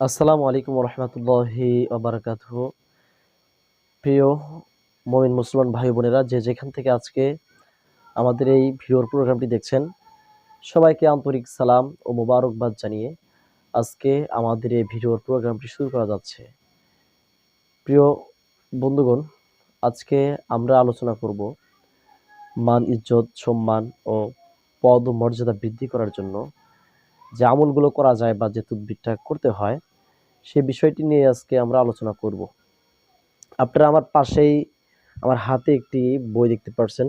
আসসালামু আলাইকুম রহমতুল্লাহি আবরাকাত প্রিয় মমিন মুসলমান ভাই বোনেরা, যে যেখান থেকে আজকে আমাদের এই ভিডিওর প্রোগ্রামটি দেখছেন, সবাইকে আন্তরিক সালাম ও মোবারকবাদ জানিয়ে আজকে আমাদের এই ভিডিওর প্রোগ্রামটি শুরু করা যাচ্ছে। প্রিয় বন্ধুগণ, আজকে আমরা আলোচনা করব মান, ইজ্জত, সম্মান ও পদ মর্যাদা বৃদ্ধি করার জন্য যে আমলগুলো করা যায় বা যে তদবিরটা করতে হয় সেই বিষয়টি নিয়ে আজকে আমরা আলোচনা করব। আপনারা আমার পাশেই আমার হাতে একটি বই দেখতে পাচ্ছেন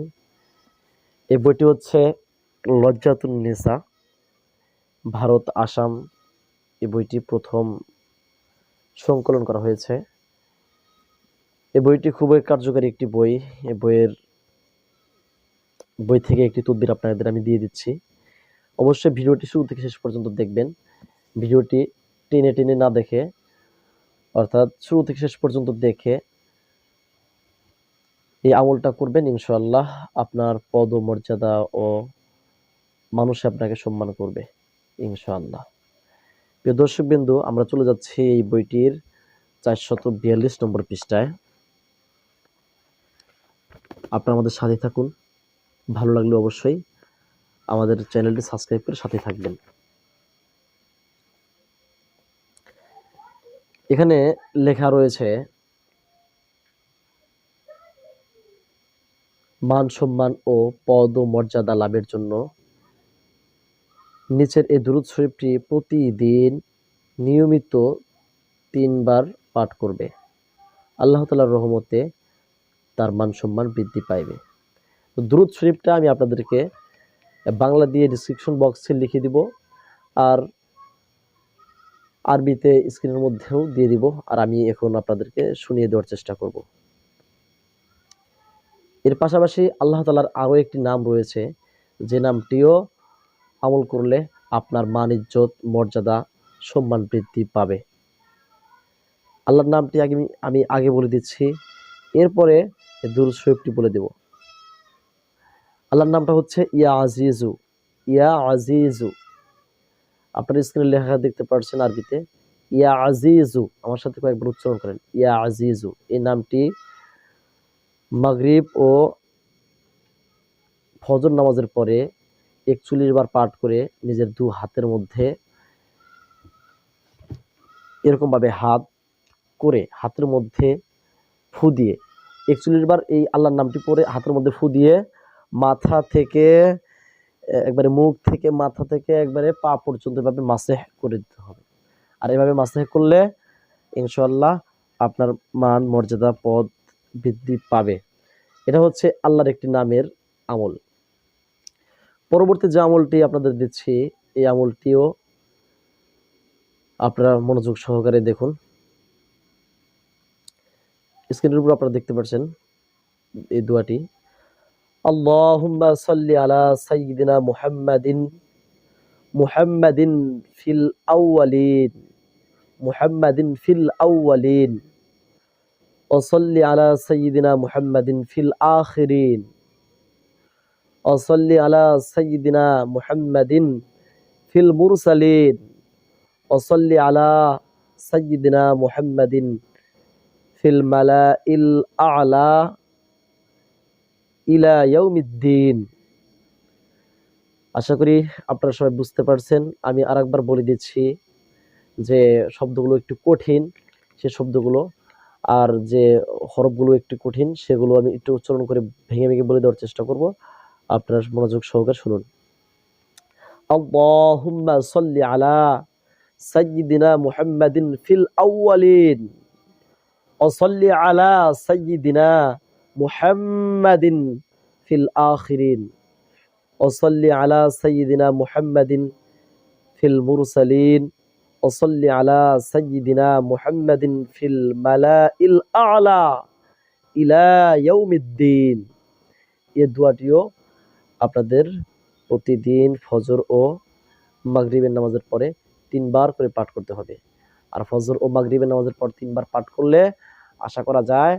এই বইটি হচ্ছে লজ্জাতুন নেসা, ভারত, আসাম। এই বইটি প্রথম সংকলন করা হয়েছে। এই বইটি খুবই কার্যকারী একটি বই। এই বইয়ের, বই থেকে একটি তদবির আপনাদের আমি দিয়ে দিচ্ছি। অবশ্যই ভিডিওটি শুরু থেকে শেষ পর্যন্ত দেখবেন। ভিডিওটি টেনে টেনে না দেখে, অর্থাৎ শুরু থেকে শেষ পর্যন্ত দেখে এই আমলটা করবেন ইনশাআল্লাহ। আপনার পদ ও মর্যাদা ও মানুষ আপনাকে সম্মান করবে ইনশাআল্লাহ। প্রিয় দর্শক বিন্দু আমরা চলে যাচ্ছি এই বইটির চারশত বিয়াল্লিশ নম্বর পৃষ্ঠায়। আপনারা আমাদের সাথে থাকুন। ভালো লাগলে অবশ্যই আমাদের চ্যানেলটি সাবস্ক্রাইব করে সাথে থাকবেন। এখানে লেখা রয়েছে, মান সম্মান ও পদ ও মর্যাদা লাভের জন্য নিচের এই দুরুদ শরীফটি প্রতিদিন নিয়মিত তিনবার পাঠ করবে। আল্লাহ তালার রহমতে তার মান সম্মান বৃদ্ধি পাইবে। তো দুরুদ শরীফটা আমি আপনাদেরকে বাংলা দিয়ে ডিসক্রিপশন বক্সে লিখে দিব আর আরবিতে স্ক্রিনের মধ্যেও দিয়ে দিব আর আমি এখন আপনাদেরকে শুনিয়ে দেওয়ার চেষ্টা করব। এর পাশাপাশি আল্লাহ তালার আরও একটি নাম রয়েছে, যে নামটিও আমল করলে আপনার মান, ইজ্জত, মর্যাদা, সম্মান বৃদ্ধি পাবে। আল্লাহর নামটি আগে আমি আগে বলে দিচ্ছি, এরপরে দুরুদ শরীফটি বলে দেব। আল্লাহর নামটা হচ্ছে ইয়া আজিজু ইয়া আজিজু। আপনার স্ক্রিনে লেখা দেখতে পাচ্ছেন আরবিতে, ইয়া আজিজু। আমার সাথে কয়েকবার উচ্চারণ করেন, ইয়া আজিজু। এই নামটি মাগরিব ও ফজর নামাজের পরে একচল্লিশ বার পাঠ করে নিজের দু হাতের মধ্যে এরকমভাবে হাত করে হাতের মধ্যে ফু দিয়ে, একচল্লিশ বার এই আল্লাহর নামটি পরে হাতের মধ্যে ফু দিয়ে মাথা থেকে, একবারে মুখ থেকে, মাথা থেকে একবারে পা পর্যন্ত এভাবে মাসেহ করে দিতে হবে। আর এভাবে মাসেহ করলে ইনশাল্লাহ আপনার মান, মর্যাদা, পদ বৃদ্ধি পাবে। এটা হচ্ছে আল্লাহর একটি নামের আমল। পরবর্তী যে আমলটি আপনাদের দিচ্ছি, এই আমলটিও আপনারা মনোযোগ সহকারে দেখুন। স্ক্রিনের উপর আপনারা দেখতে পাচ্ছেন এই দোয়াটি। আল্লাহুম্মা সাল্লি আলা সাইয়্যিদিনা মুহাম্মাদিন মুহাম্মাদিন ফিল আউয়ালিন মুহাম্মাদিন ফিল আউয়ালিন ওসল্লি আলা সাইয়্যিদিনা মুহাম্মাদিন ফিল আখিরিন ওসল্লি আলা সাইয়্যিদিনা মুহাম্মাদিন ফিল মুরসালিন ওসল্লি আলা সাইয়্যিদিনা মুহাম্মাদিন ফিল মালাইল আলা ইলা ইয়াউমিদ্দিন। আশা করি আপনারা সবাই বুঝতে পারছেন। আমি আরেকবার বলে দিচ্ছি যে শব্দগুলো একটু কঠিন, সে শব্দগুলো। আর যে হরফগুলো একটু কঠিন, সেগুলো আমি একটু উচ্চারণ করে ভেঙে ভেঙে বলে দেওয়ার চেষ্টা করব। আপনার মনোযোগ সহকারে শুনুন। আল্লাহুম্মা সাল্লি আলা সাইয়্যিদিনা মুহাম্মাদিন ফিল আউওয়ালিন ওয়া সাল্লি আলা সাইয়্যিদিনা মুহাম্মাদিন ফিল আখিরিন। ওসল্লি আলা সৈয়দিনা মুহাম্মাদিন ফিল মুরসালিন। ওসল্লি আলা সৈয়দিনা মুহাম্মাদিন ফিল মালা ইল আলা ইলা এ দুয়াটিও আপনাদের প্রতিদিন ফজর ও মাগরিবের নামাজের পরে তিনবার করে পাঠ করতে হবে। আর ফজর ও মাগরিবের নামাজের পর তিনবার পাঠ করলে আশা করা যায়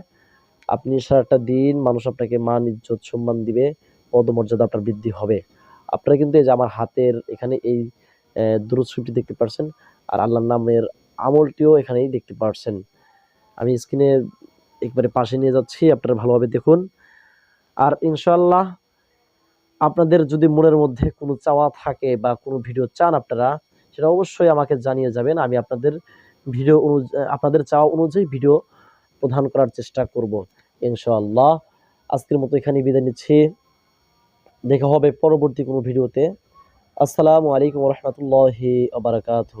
আপনি সারাটা দিন মানুষ আপনাকে মান, ইজ্জত, সম্মান দিবে, পদমর্যাদা আপনার বৃদ্ধি হবে। আপনারা কিন্তু এই যে আমার হাতের এখানে এই শরীফটি দেখতে পাচ্ছেন আর আল্লাহর নামের আমলটিও এখানেই দেখতে পারছেন। আমি স্ক্রিনে একবারে পাশে নিয়ে যাচ্ছি, আপনারা ভালোভাবে দেখুন। আর ইনশাল্লাহ আপনাদের যদি মনের মধ্যে কোনো চাওয়া থাকে বা কোনো ভিডিও চান আপনারা, সেটা অবশ্যই আমাকে জানিয়ে যাবেন। আমি আপনাদের ভিডিও আপনাদের চাওয়া অনুযায়ী ভিডিও প্রদান করার চেষ্টা করব। ইনশাআল্লাহ। আজকের মতো এখানে বিদায় নিচ্ছি। দেখা হবে পরবর্তী কোনো ভিডিওতে। আসসালামু আলাইকুম রহমতুল্লাহি আবরাকাতুহ